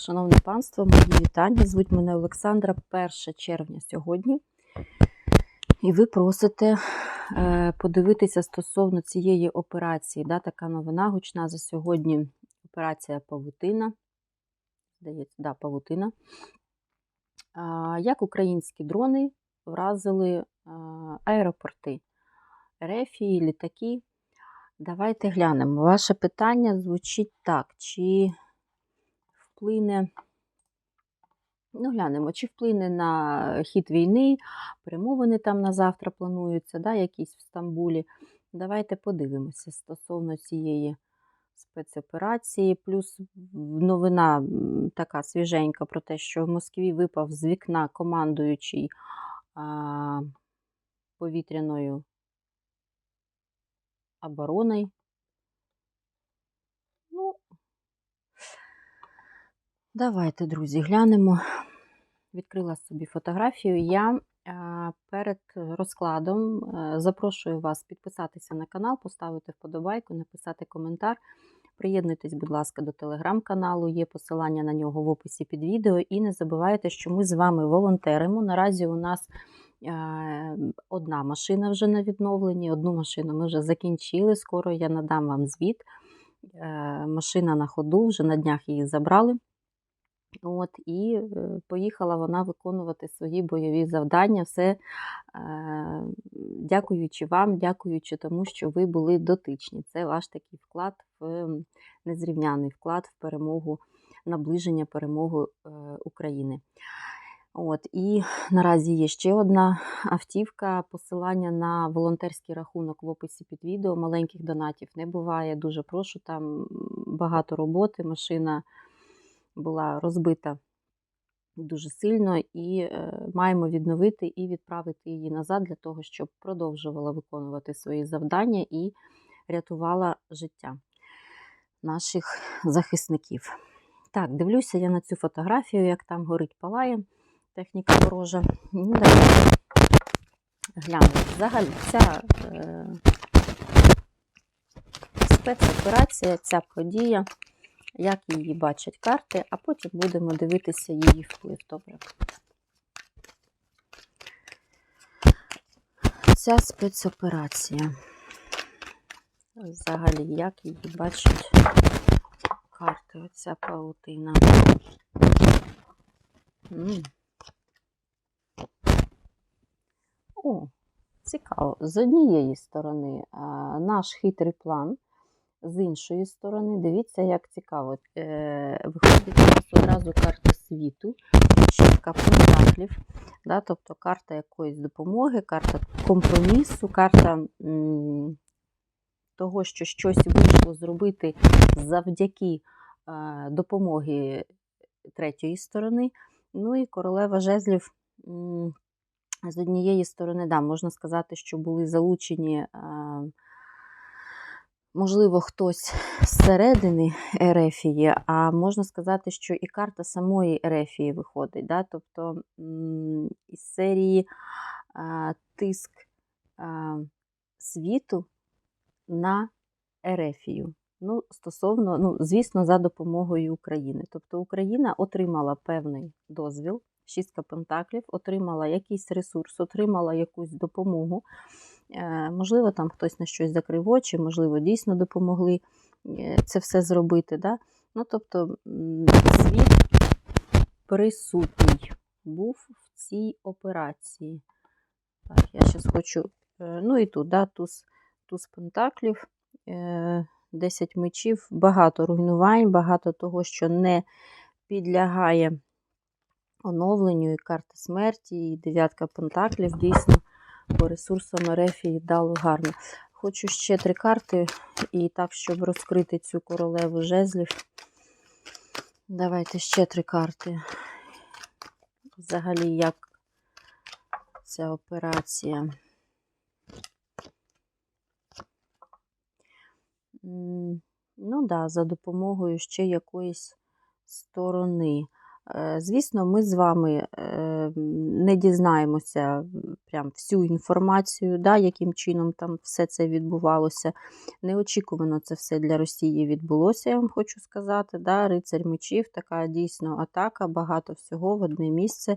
Шановне панство, мої вітання. Звуть мене Олександра, 1 червня сьогодні. І ви просите е, подивитися стосовно цієї операції. Да, така новина гучна за сьогодні. Операція Павутина. Здається, да, Павутина. Як українські дрони вразили а, аеропорти, рефії, літаки. Давайте глянемо. Ваше питання звучить так: чи вплине, ну, глянемо, чи вплине на хід війни, перемовини там на завтра плануються, да, якісь в Стамбулі. Давайте подивимося стосовно цієї спецоперації. Плюс новина така свіженька про те, що в Москві випав з вікна командуючий а, повітряною обороною. Ну, давайте, друзі, глянемо. Відкрила собі фотографію. Я перед розкладом е, запрошую вас підписатися на канал, поставити вподобайку, написати коментар. Приєднуйтесь, будь ласка, до телеграм-каналу, є посилання на нього в описі під відео. І не забувайте, що ми з вами волонтеримо. Наразі у нас е, одна машина вже на відновленні, одну машину ми вже закінчили. Скоро я надам вам звіт. Е, машина на ходу, вже на днях її забрали. От, І е, поїхала вона виконувати свої бойові завдання. Все е, дякуючи вам, дякуючи тому, що ви були дотичні. Це ваш такий вклад в незрівняний вклад в перемогу, наближення перемоги е, України. От, І наразі є ще одна автівка. Посилання на волонтерський рахунок в описі під відео. Маленьких донатів не буває. Дуже прошу, там багато роботи. Машина була розбита дуже сильно, і е, маємо відновити і відправити її назад для того, щоб продовжувала виконувати свої завдання і рятувала життя наших захисників. Так, дивлюся я на цю фотографію, як там горить палає техніка ворожа. Ну, давайте. Взагалі, ця е, спецоперація, ця подія як її бачать карти, а потім будемо дивитися її вплив. Добре. Ця спецоперація. Взагалі, як її бачать карти, оця паутина. О, цікаво. З однієї сторони наш хитрий план з іншої сторони, дивіться, як цікаво. Е, Виходить у нас одразу карта світу, шістка пентаклів, да, тобто карта якоїсь допомоги, карта компромісу, карта м, того, що щось вийшло зробити завдяки е, допомоги третьої сторони. Ну і королева жезлів. М, з однієї сторони, да, можна сказати, що були залучені. Е, можливо, хтось зсередини Ерефії, а можна сказати, що і карта самої Ерефії виходить. Да? Тобто із серії а, тиск а, світу на Ерефію. Ну, стосовно, ну, звісно, за допомогою України. Тобто Україна отримала певний дозвіл, шістка пентаклів, отримала якийсь ресурс, отримала якусь допомогу. Е, Можливо, там хтось на щось закрив очі, можливо, дійсно допомогли е, це все зробити. Да? Ну, тобто, світ присутній був в цій операції. Так, я зараз хочу. е, Ну і тут, да, туз, туз пентаклів, е, 10 мечів, багато руйнувань, багато того, що не підлягає оновленню, і карта смерті, і дев'ятка пентаклів дійсно по ресурсам Ерефії дало гарно. Хочу ще три карти, і так, щоб розкрити цю королеву жезлів. Давайте ще три карти. Взагалі, як ця операція. Ну да, за допомогою ще якоїсь сторони. Е, Звісно, ми з вами е, не дізнаємося прям всю інформацію, да, яким чином там все це відбувалося. Неочікувано це все для Росії відбулося, я вам хочу сказати. Да, Рицарь мечів, така дійсно атака, багато всього в одне місце,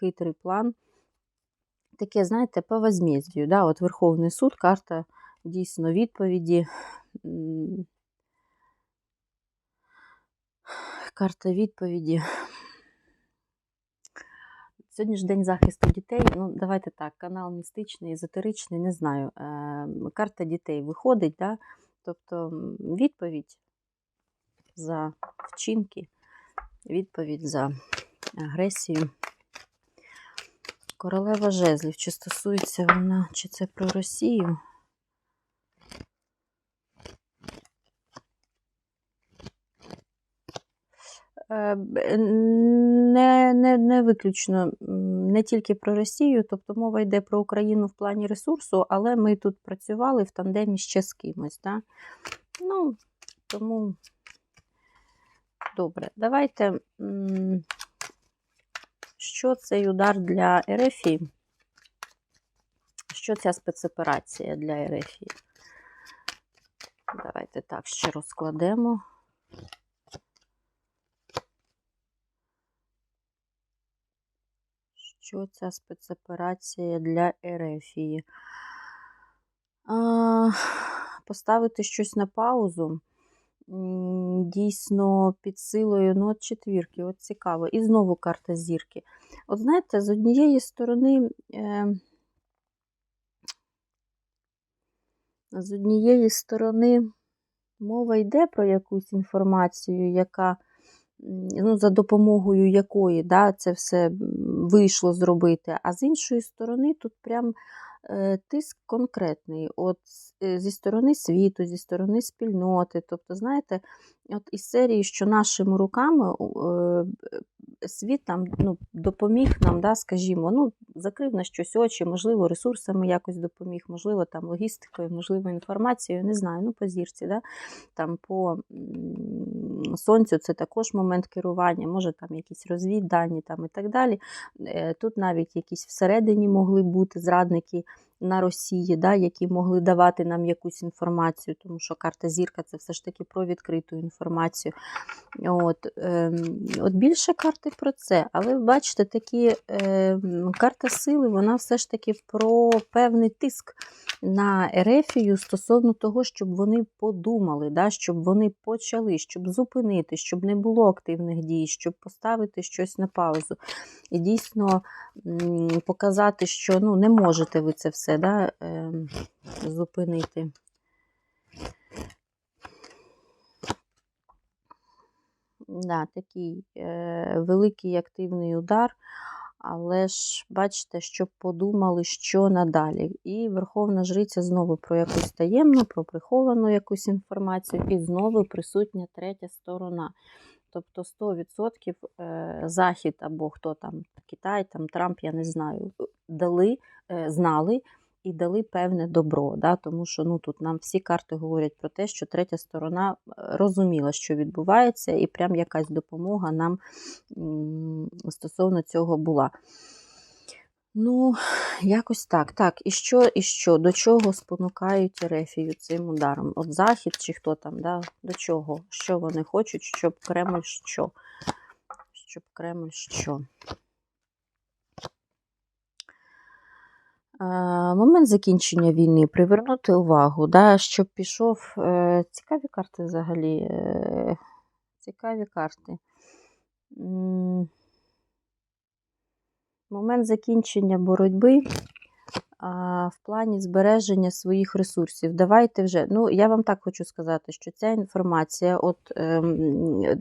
хитрий план. Таке, знаєте, по возмездію. Да, от Верховний суд, карта дійсно відповіді. Карта відповіді. Сьогодні ж день захисту дітей. Ну, давайте так, канал містичний, езотеричний, не знаю. Е, Карта дітей виходить, да? тобто відповідь за вчинки, відповідь за агресію. Королева жезлів. Чи стосується вона, чи це про Росію? Не, не, не виключно не тільки про Росію, тобто мова йде про Україну в плані ресурсу, але ми тут працювали в тандемі ще з кимось. Да? Ну, тому добре, давайте. Що цей удар для Ерефії? Що ця спецоперація для Ерефії? Давайте так ще розкладемо. Що ця спецоперація для Ерефії? А, Поставити щось на паузу. Дійсно, під силою ну, от четвірки, от цікаво. І знову карта зірки. От знаєте, з однієї сторони, е, з однієї сторони, мова йде про якусь інформацію, яка ну, за допомогою якої да, це все вийшло зробити. А з іншої сторони, тут прям е, тиск конкретний. От е, зі сторони світу, зі сторони спільноти. Тобто, знаєте, от із серії, що нашими руками е, світ там ну, допоміг нам, да, скажімо, ну, закрив на щось очі, можливо, ресурсами якось допоміг, можливо, там логістикою, можливо, інформацією, не знаю, ну, по зірці, да, там по сонцю це також момент керування, може там якісь розвіддані там і так далі. Е, Тут навіть якісь всередині могли бути зрадники на Росії, да, які могли давати нам якусь інформацію, тому що карта зірка це все ж таки про відкриту інформацію. От, ем, от більше карти про це, але ви бачите, такі ем, карта сили, вона все ж таки про певний тиск на Ерефію стосовно того, щоб вони подумали, да, щоб вони почали, щоб зупинити, щоб не було активних дій, щоб поставити щось на паузу. І дійсно показати, що ну, не можете ви це все да, ем, зупинити. Да, такий е, великий активний удар, але ж бачите, щоб подумали, що надалі. І Верховна Жриця знову про якусь таємну, про приховану якусь інформацію, і знову присутня третя сторона. Тобто 100% е, Захід або хто там, Китай, там Трамп, я не знаю, дали, е, знали і дали певне добро. Да? Тому що ну, тут нам всі карти говорять про те, що третя сторона е, розуміла, що відбувається, і прям якась допомога нам стосовно цього була. Ну, якось так. Так, і що, і що? До чого спонукають Ерефію цим ударом? От Захід чи хто там, да? до чого? Що вони хочуть, щоб Кремль що? Щоб Кремль що? Момент закінчення війни, привернути увагу, да, щоб пішов. Е, цікаві карти взагалі. Е, цікаві карти. Момент закінчення боротьби в плані збереження своїх ресурсів. Давайте вже. Ну, я вам так хочу сказати, що ця інформація, от ем, е,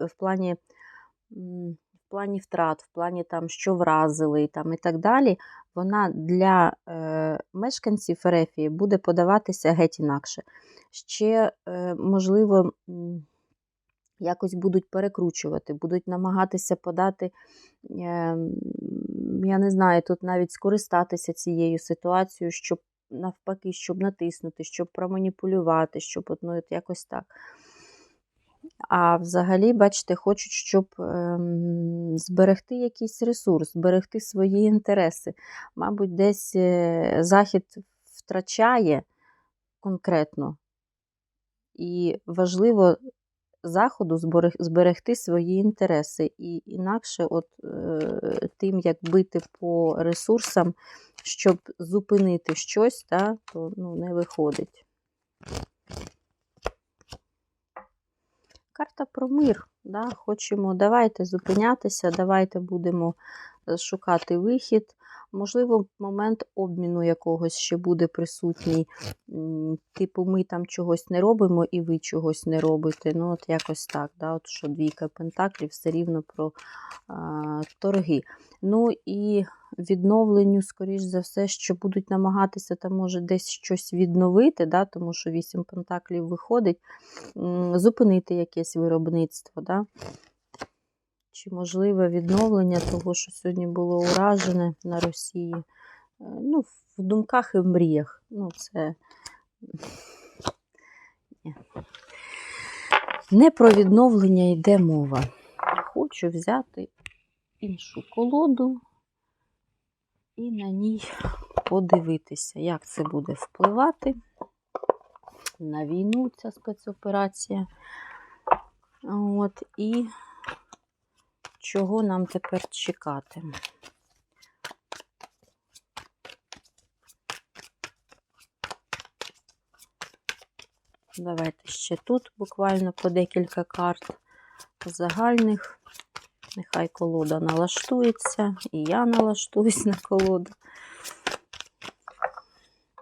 в плані. В плані втрат, в плані там, що вразили там, і так далі, вона для е, мешканців Ерефії буде подаватися геть інакше. Ще, е, можливо, якось будуть перекручувати, будуть намагатися подати, е, я не знаю, тут навіть скористатися цією ситуацією, щоб навпаки, щоб натиснути, щоб проманіпулювати, щоб ну, от якось так. А взагалі, бачите, хочуть, щоб ем, зберегти якийсь ресурс, зберегти свої інтереси. Мабуть, десь е, Захід втрачає конкретно. І важливо Заходу зберег- зберегти свої інтереси. І інакше, от е, тим, як бити по ресурсам, щоб зупинити щось, та, то ну, не виходить. Карта про мир. Да? Хочемо, давайте зупинятися, давайте будемо е, шукати вихід. Можливо, момент обміну якогось ще буде присутній. Типу, ми там чогось не робимо і ви чогось не робите. Ну, от якось так. Да? От що двійка пентаклів все рівно про а, торги. Ну і відновленню, скоріш за все, що будуть намагатися там, може, десь щось відновити, да? тому що вісім пентаклів виходить, зупинити якесь виробництво. Да? Чи можливе відновлення того, що сьогодні було уражене на Росії? Е, Ну, в думках і в мріях. Ну, це не про відновлення йде мова. Хочу взяти іншу колоду і на ній подивитися, як це буде впливати на війну, ця спецоперація. От, і чого нам тепер чекати? Давайте ще тут буквально по декілька карт загальних. Нехай колода налаштується, і я налаштуюсь на колоду.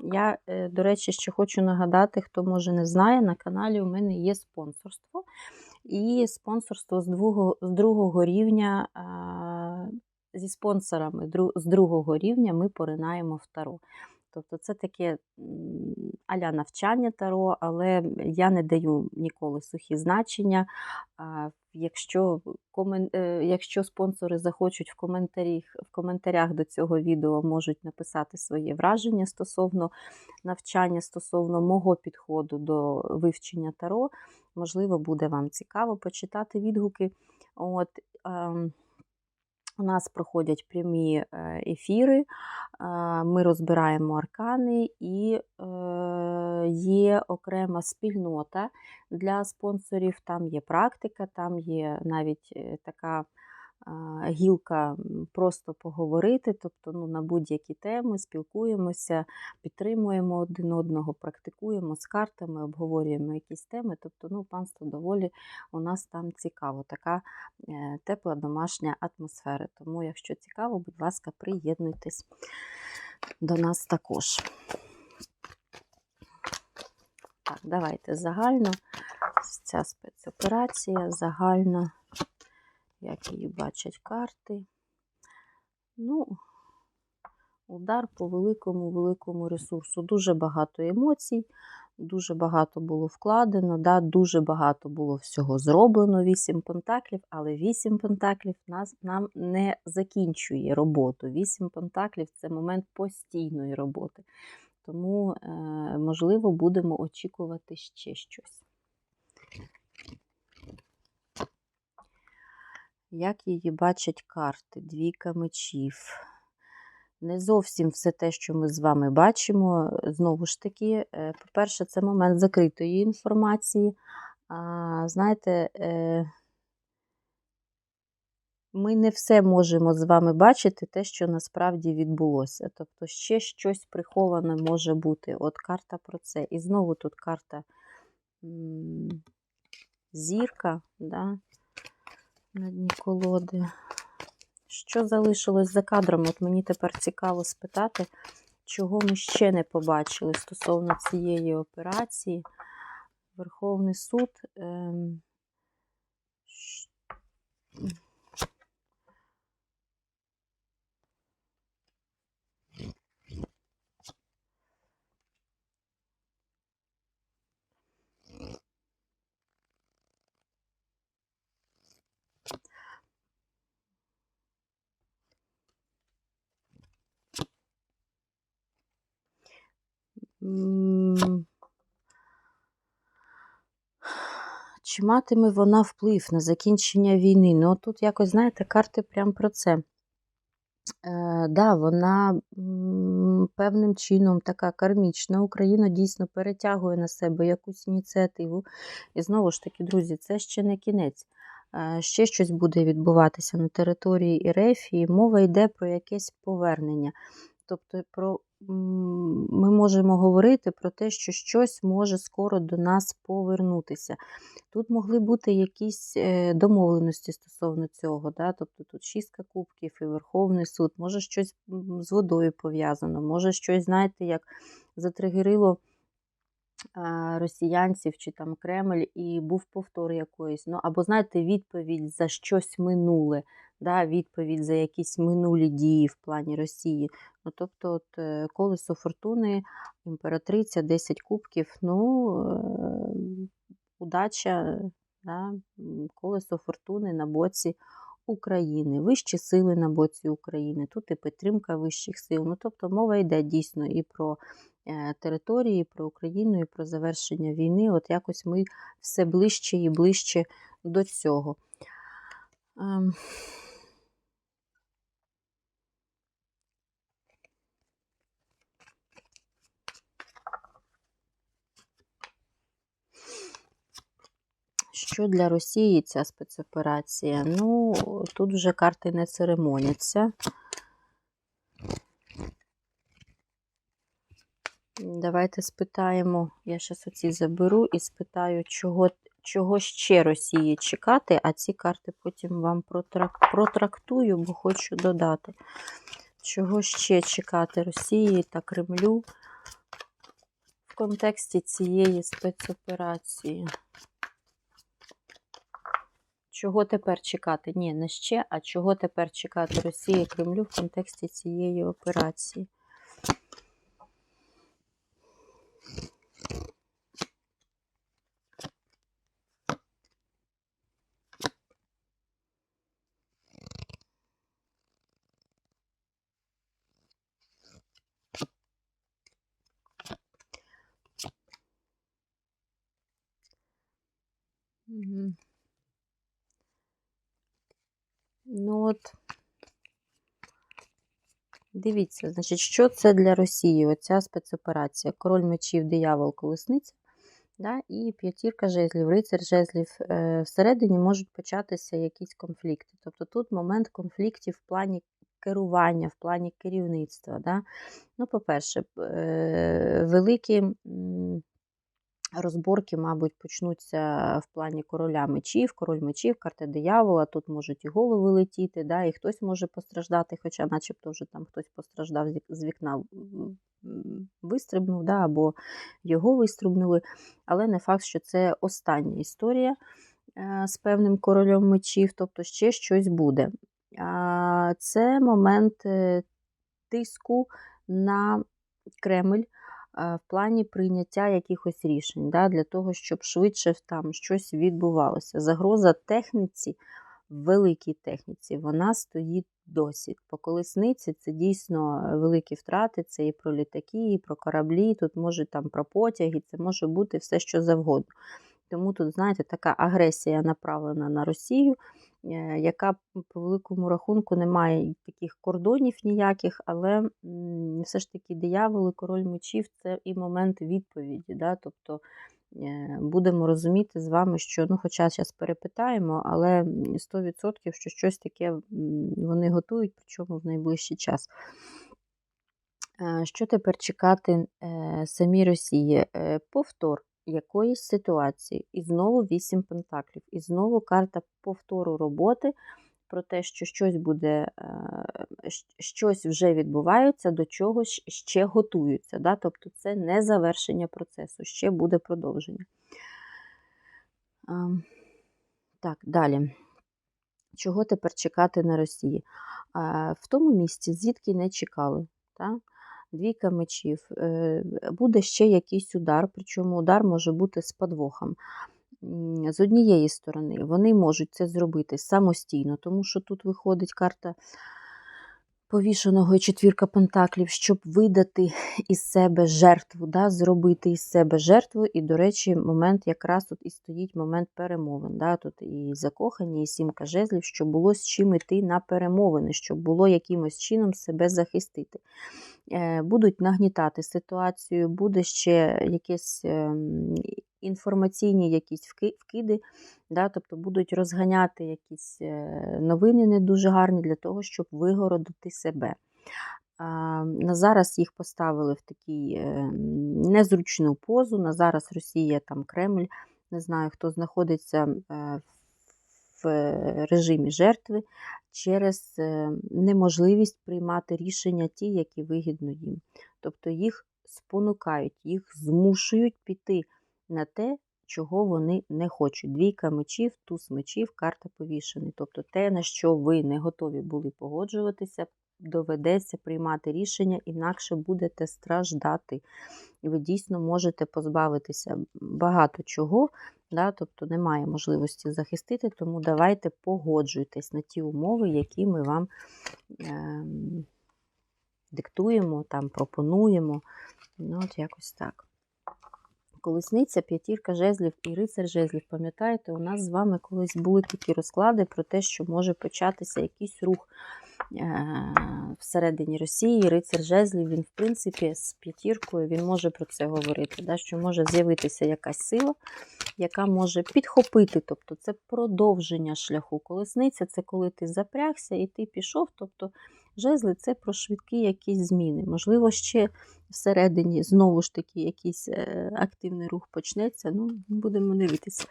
Я, е, до речі, ще хочу нагадати, хто може не знає, на каналі у мене є спонсорство. І спонсорство з другого, з другого рівня, зі спонсорами з другого рівня ми поринаємо в таро. Тобто це таке аля навчання таро, але я не даю ніколи сухі значення. Якщо, комен... е, якщо спонсори захочуть в коментарях, в коментарях до цього відео, можуть написати своє враження стосовно навчання, стосовно мого підходу до вивчення таро. Можливо, буде вам цікаво почитати відгуки. От, ем, у нас проходять прямі е, ефіри, ми розбираємо аркани і е, є окрема спільнота для спонсорів. Там є практика, там є навіть е, така гілка просто поговорити, тобто ну, на будь-які теми спілкуємося, підтримуємо один одного, практикуємо з картами, обговорюємо якісь теми. Тобто, ну, панство доволі у нас там цікаво, така е, тепла домашня атмосфера. Тому, якщо цікаво, будь ласка, приєднуйтесь до нас також. Так, давайте загально. Ця спецоперація загально, як її бачать карти. Ну, удар по великому великому ресурсу. Дуже багато емоцій, дуже багато було вкладено, да, дуже багато було всього зроблено. Вісім пентаклів, але вісім пентаклів нас, нам не закінчує роботу. Вісім пентаклів це момент постійної роботи. Тому, е, можливо, будемо очікувати ще щось. Як її бачать карти? Двійка мечів. Не зовсім все те, що ми з вами бачимо. Знову ж таки, е, по-перше, це момент закритої інформації. А, знаєте, е, ми не все можемо з вами бачити, те, що насправді відбулося. Тобто ще щось приховане може бути. От карта про це. І знову тут карта зірка, да, на дні колоди. Що залишилось за кадром? От мені тепер цікаво спитати, чого ми ще не побачили стосовно цієї операції. Верховний суд. Ем, Чи матиме вона вплив на закінчення війни? Ну, тут якось, знаєте, карти прям про це. Е, да, вона м, певним чином така кармічна. Україна дійсно перетягує на себе якусь ініціативу. І знову ж таки, друзі, це ще не кінець. Е, Ще щось буде відбуватися на території ІРФ, і мова йде про якесь повернення. Тобто, про, ми можемо говорити про те, що щось може скоро до нас повернутися. Тут могли бути якісь е, домовленості стосовно цього. Да? Тобто тут шістка кубків і Верховний суд, може щось з водою пов'язано, може щось, знаєте, як затригерило росіянців чи там Кремль, і був повтор якоїсь. Ну, або, знаєте, відповідь за щось минуле, да? відповідь за якісь минулі дії в плані Росії. Ну, тобто, от, е, колесо фортуни, імператриця, 10 кубків, ну, е, удача, да? колесо фортуни на боці України, вищі сили на боці України, тут і підтримка вищих сил. Ну, тобто мова йде дійсно і про е, території, і про Україну, і про завершення війни. От якось ми все ближче і ближче до цього. Що для Росії ця спецоперація? Ну, тут вже карти не церемоняться. Давайте спитаємо, я зараз оці заберу і спитаю, чого, чого ще Росії чекати, а ці карти потім вам протрак, протрактую, бо хочу додати. Чого ще чекати Росії та Кремлю в контексті цієї спецоперації? Чого тепер чекати? Ні, не ще, а чого тепер чекати Росії Кремлю в контексті цієї операції? Мгм. Ну от, дивіться, значить, що це для Росії? Оця спецоперація. Король мечів, диявол, колесниця. Да? І п'ятірка жезлів, рицар жезлів. Е, Всередині можуть початися якісь конфлікти. Тобто тут момент конфліктів в плані керування, в плані керівництва. Да? Ну, по-перше, е, великі. Розборки, мабуть, почнуться в плані короля мечів, король мечів, карта диявола. Тут можуть і голови летіти, да, і хтось може постраждати, хоча начебто вже там хтось постраждав з- вікна вистрибнув, да, або його вистрибнули. Але не факт, що це остання історія е, з певним королем мечів, тобто ще щось буде. Це момент е, тиску на Кремль в плані прийняття якихось рішень, да, для того, щоб швидше там щось відбувалося. Загроза техніці, великій техніці, вона стоїть досі. По колесниці це дійсно великі втрати, це і про літаки, і про кораблі, тут може там про потяги, це може бути все, що завгодно. Тому тут, знаєте, така агресія направлена на Росію, е, яка по великому рахунку не має таких кордонів ніяких, але все ж таки диявол і король мечів це і момент відповіді. Да? Тобто е, будемо розуміти з вами, що, ну, хоча зараз перепитаємо, але 100% що щось таке вони готують, причому в найближчий час. Е, Що тепер чекати е, самій Росії? Е, Повтор якоїсь ситуації. І знову вісім пентаклів. І знову карта повтору роботи про те, що щось буде, е, щось вже відбувається, до чогось ще готуються. Да? Тобто це не завершення процесу, ще буде продовження. Так, далі. Чого тепер чекати на Росії? В тому місці, звідки не чекали. Так? Двійка мечів. Е, Буде ще якийсь удар, причому удар може бути з подвохом. З однієї сторони, вони можуть це зробити самостійно, тому що тут виходить карта повішеного четвірка пентаклів, щоб видати із себе жертву, да, зробити із себе жертву. І, до речі, момент якраз тут і стоїть момент перемовин. Да, Тут і закохані, і сімка жезлів, щоб було з чим іти на перемовини, щоб було якимось чином себе захистити. Е, Будуть нагнітати ситуацію, буде ще якесь ем, інформаційні якісь вкиди, да, тобто будуть розганяти якісь е, новини не дуже гарні для того, щоб вигородити себе. На зараз їх поставили в такій е, незручну позу. На зараз Росія, там Кремль, не знаю, хто знаходиться е, в режимі жертви через неможливість приймати рішення ті, які вигідно їм. Тобто їх спонукають, їх змушують піти на те, чого вони не хочуть. Двійка мечів, туз мечів, карта повішений. Тобто те, на що ви не готові були погоджуватися, доведеться приймати рішення, інакше будете страждати. І ви дійсно можете позбавитися багато чого, да? тобто немає можливості захистити, тому давайте погоджуйтесь на ті умови, які ми вам е, диктуємо, там, пропонуємо. Ну, от якось так. Колесниця, п'ятірка жезлів і рицар жезлів. Пам'ятаєте, у нас з вами колись були такі розклади про те, що може початися якийсь рух е, всередині Росії. Рицар жезлів, він, в принципі, з п'ятіркою він може про це говорити, да, що може з'явитися якась сила, яка може підхопити, тобто це продовження шляху. Колесниця це коли ти запрягся і ти пішов. тобто Жезли це про швидкі якісь зміни. Можливо, ще всередині знову ж таки якийсь е, активний рух почнеться. Ну, будемо дивитися.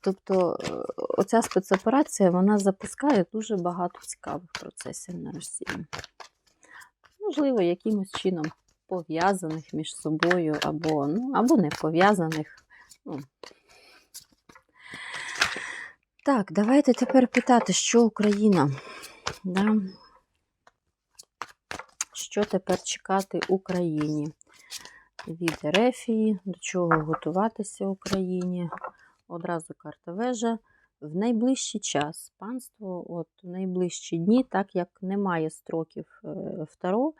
Тобто, е, оця спецоперація вона запускає дуже багато цікавих процесів на Росії. Можливо, якимось чином пов'язаних між собою, або ну, або не пов'язаних. Ну. Так, давайте тепер питати, що Україна. Да? Що тепер чекати Україні? Від Ерефії, до чого готуватися Україні? Одразу карта вежа. В найближчий час панство, от в найближчі дні, так як немає строків е, второ,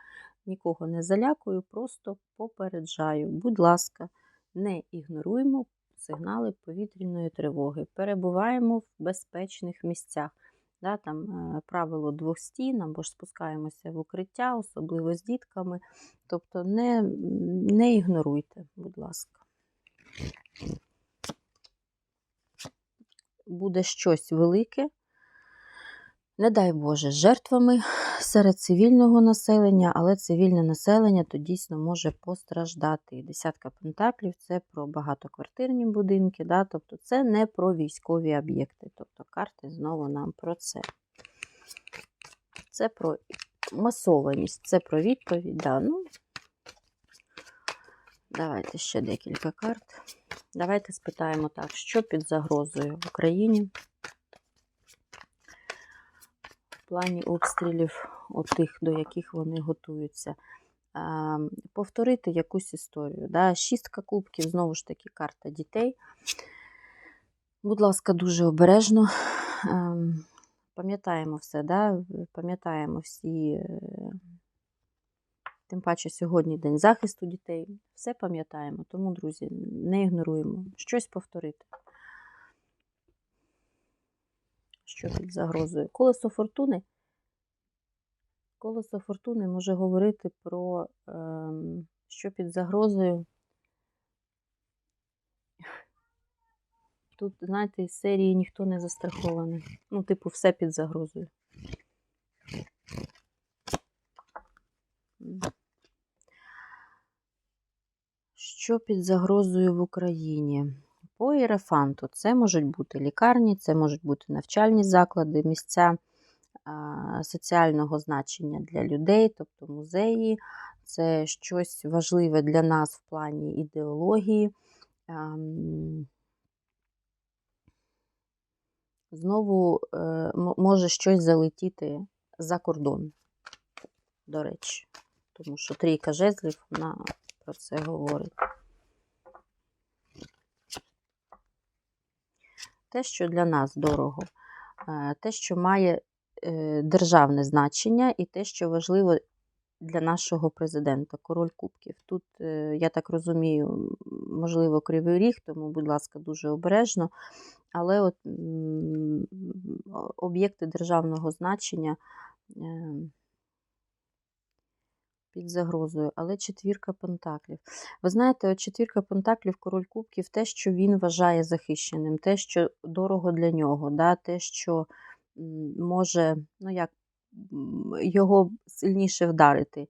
нікого не залякую, просто попереджаю. Будь ласка, не ігноруємо сигнали повітряної тривоги. Перебуваємо в безпечних місцях. Да, там е, Правило двох стін, або ж спускаємося в укриття, особливо з дітками. Тобто не, не ігноруйте, будь ласка. Буде щось велике, не дай Боже, жертвами серед цивільного населення, але цивільне населення то дійсно може постраждати. Десятка пентаклів це про багатоквартирні будинки, да? тобто це не про військові об'єкти. Тобто карти знову нам про це. Це про масованість, це про відповідь. Да, ну, Давайте ще декілька карт. Давайте спитаємо так, що під загрозою в Україні в плані обстрілів, тих, до яких вони готуються. Повторити якусь історію. Да? Шістка кубків, знову ж таки, карта дітей. Будь ласка, дуже обережно. Пам'ятаємо все, да? пам'ятаємо всі, е, тим паче сьогодні День захисту дітей. Все пам'ятаємо, тому, друзі, не ігноруємо. Щось повторити. Що під загрозою? Колесо фортуни. Колесо фортуни може говорити про, ем, що під загрозою. Тут, знаєте, із серії ніхто не застрахований. Ну, типу, все під загрозою. Що під загрозою в Україні? По іерафанту це можуть бути лікарні, це можуть бути навчальні заклади, місця соціального значення для людей, тобто музеї, це щось важливе для нас в плані ідеології. Знову е, може щось залетіти за кордон, до речі, тому що трійка жезлів вона про це говорить. Те, що для нас дорого, те, що має е, державне значення і те, що важливо для нашого президента, король кубків. Тут, е, я так розумію, можливо, кривий ріг, тому, будь ласка, дуже обережно. Але от об'єкти державного значення е, під загрозою, але четвірка пентаклів. Ви знаєте, от четвірка пентаклів, король кубків, те, що він вважає захищеним, те, що дорого для нього, да, те, що може, ну як його сильніше вдарити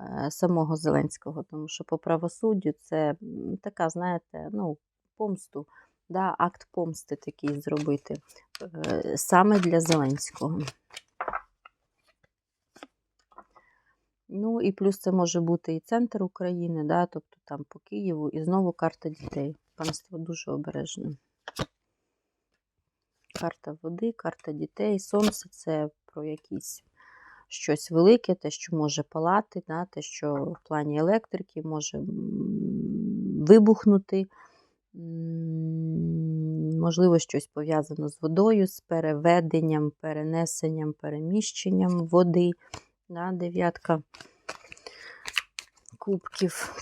е, самого Зеленського, тому що по правосуддю це така, знаєте, ну, помсту, да, акт помсти такий зробити е, саме для Зеленського. Ну і плюс це може бути і центр України, да, тобто там по Києву, і знову карта дітей. Панство дуже обережно. Карта води, карта дітей, сонце це про якісь щось велике, те, що може палати, да, те, що в плані електрики може вибухнути. Можливо, щось пов'язано з водою, з переведенням, перенесенням, переміщенням води. Да, дев'ятка кубків.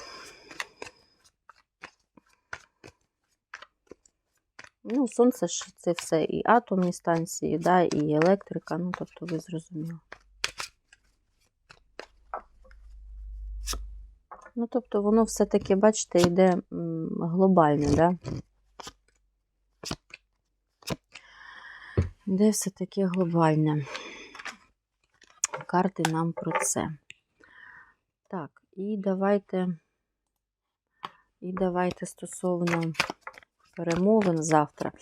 Ну, сонце ж це все і атомні станції, да, і електрика, ну, тобто ви зрозуміли. Ну, тобто, воно все-таки, бачите, йде глобальне, да? Йде все-таки глобальне. Карти нам про це. Так, і давайте, і давайте стосовно перемовин завтра.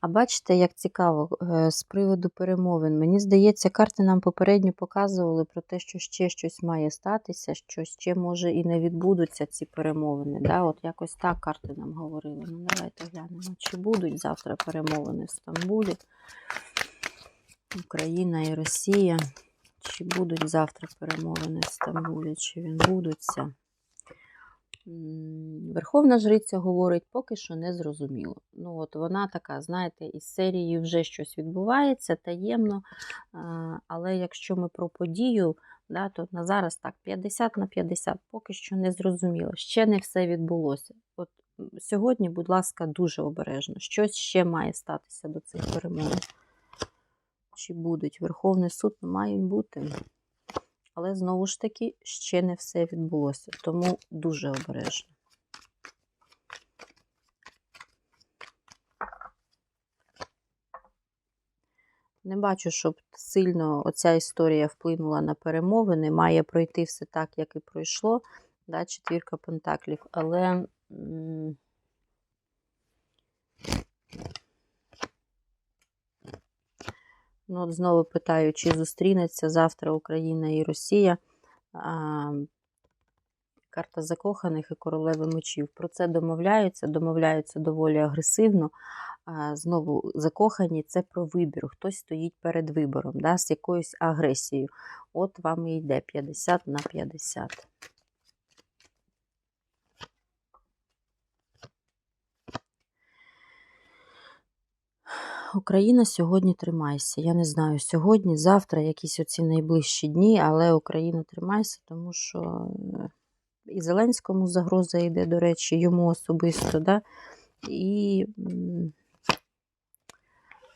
А бачите, як цікаво, е, з приводу перемовин. Мені здається, карти нам попередньо показували про те, що ще щось має статися, що ще може і не відбудуться ці перемовини. Да? От якось так карти нам говорили. Ну, давайте глянемо, чи будуть завтра перемовини в Стамбулі, Україна і Росія. Чи будуть завтра перемовини в Стамбулі, чи відбудуться? М, Верховна жриця говорить, поки що не зрозуміло. Ну, от вона така, знаєте, із серії вже щось відбувається таємно. Але якщо ми про подію, да, то на зараз так 50 на 50, поки що не зрозуміло. Ще не все відбулося. От сьогодні, будь ласка, дуже обережно. Щось ще має статися до цих перемовин. Чи будуть? Верховний суд мають бути. Але знову ж таки ще не все відбулося, тому дуже обережно. Не бачу, щоб сильно оця історія вплинула на перемовини. Має пройти все так, як і пройшло. Да, четвірка пентаклів. Але ну, от знову питаю, чи зустрінеться завтра Україна і Росія. А, Карта закоханих і королеви мечів. Про це домовляються, домовляються доволі агресивно. А, Знову закохані це про вибір. Хтось стоїть перед вибором, да, з якоюсь агресією. От вам і йде 50 на 50. Україна сьогодні тримайся. Я не знаю, сьогодні, завтра, якісь оці найближчі дні, але Україна тримайся, тому що е, і Зеленському загроза йде, до речі, йому особисто, да? і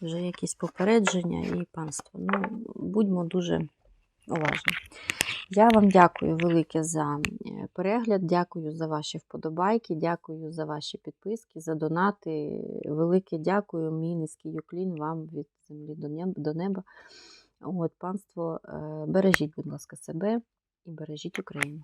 вже якісь попередження і панство. Ну, будьмо дуже уважні. Я вам дякую велике за е, перегляд, дякую за ваші вподобайки, дякую за ваші підписки, за донати. Велике дякую, мій низький юклін вам від землі до неба. От, панство, е, бережіть, будь ласка, себе і бережіть Україну.